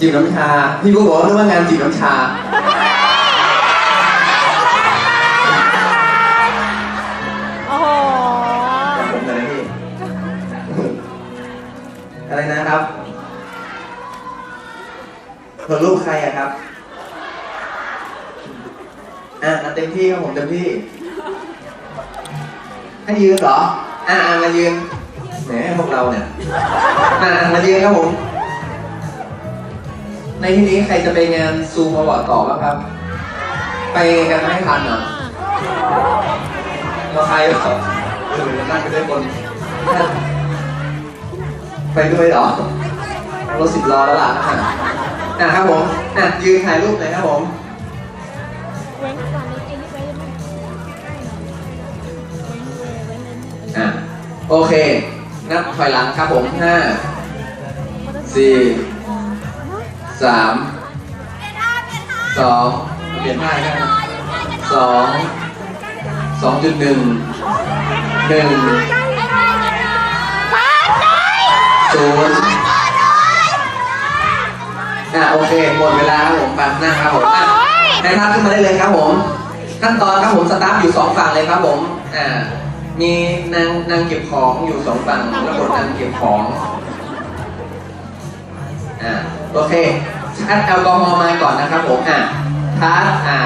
จิบน้ำชา พี่กูบอกว่าเรื่องว่างานจิบน้ำชา โอ้โหแต่ผมเลยนะพี่ อะไรนะครับเธอลูกใครอะครับ อะอะเต็มที่ครับผมเต็มที่ให้ยืนเหรอ อะอะมายืน แหมพวกเราเนี่ยอะอะมายืนครับผม ในที่นี้ใครจะไปงานซูมอวอร์ดต่อบ้างครับ ไปกันไม่ทันเหรอมาใครเหรอเออนั่งไปด้วยคน ไปด้วยเหรอรถสิบล้อแล้วล่ะอะอะครับผมอะยืนถ่ายรูปหน่อยครับผมเว้นก่อนเลยเอ็นไว้เลยมั้ยเว้นเลยเว้นเลยอะโอเค นับถอยหลังครับผมห้าสี่สามสองเปลี่ยนท่ากันสองสองจุดหนึ่งหนึ่งศูนย์อะโอเคหมดเวลาครับผมปังหน้าครับผมอะในท่าขึ้นมาได้เลยครับผม ขั้นตอนครับผมสตาฟอยู่สองฝั่งเลยครับผมอ่า มีนางนางเก็บของอยู่สองฝั่งแล้วกดนางเก็บของอ่าโอเคชัดแอลกอฮอล์มาก่อนนะครับผมอะทัดอ่า